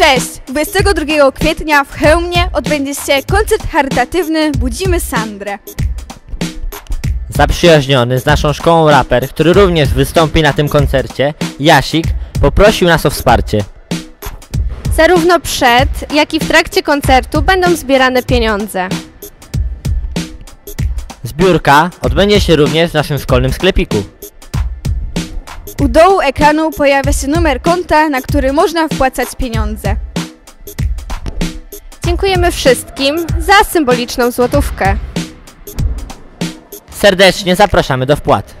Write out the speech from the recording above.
Cześć! 22 kwietnia w Chełmie odbędzie się koncert charytatywny Budzimy Sandrę. Zaprzyjaźniony z naszą szkołą raper, który również wystąpi na tym koncercie, Jasik, poprosił nas o wsparcie. Zarówno przed, jak i w trakcie koncertu będą zbierane pieniądze. Zbiórka odbędzie się również w naszym szkolnym sklepiku. U dołu ekranu pojawia się numer konta, na który można wpłacać pieniądze. Dziękujemy wszystkim za symboliczną złotówkę. Serdecznie zapraszamy do wpłat.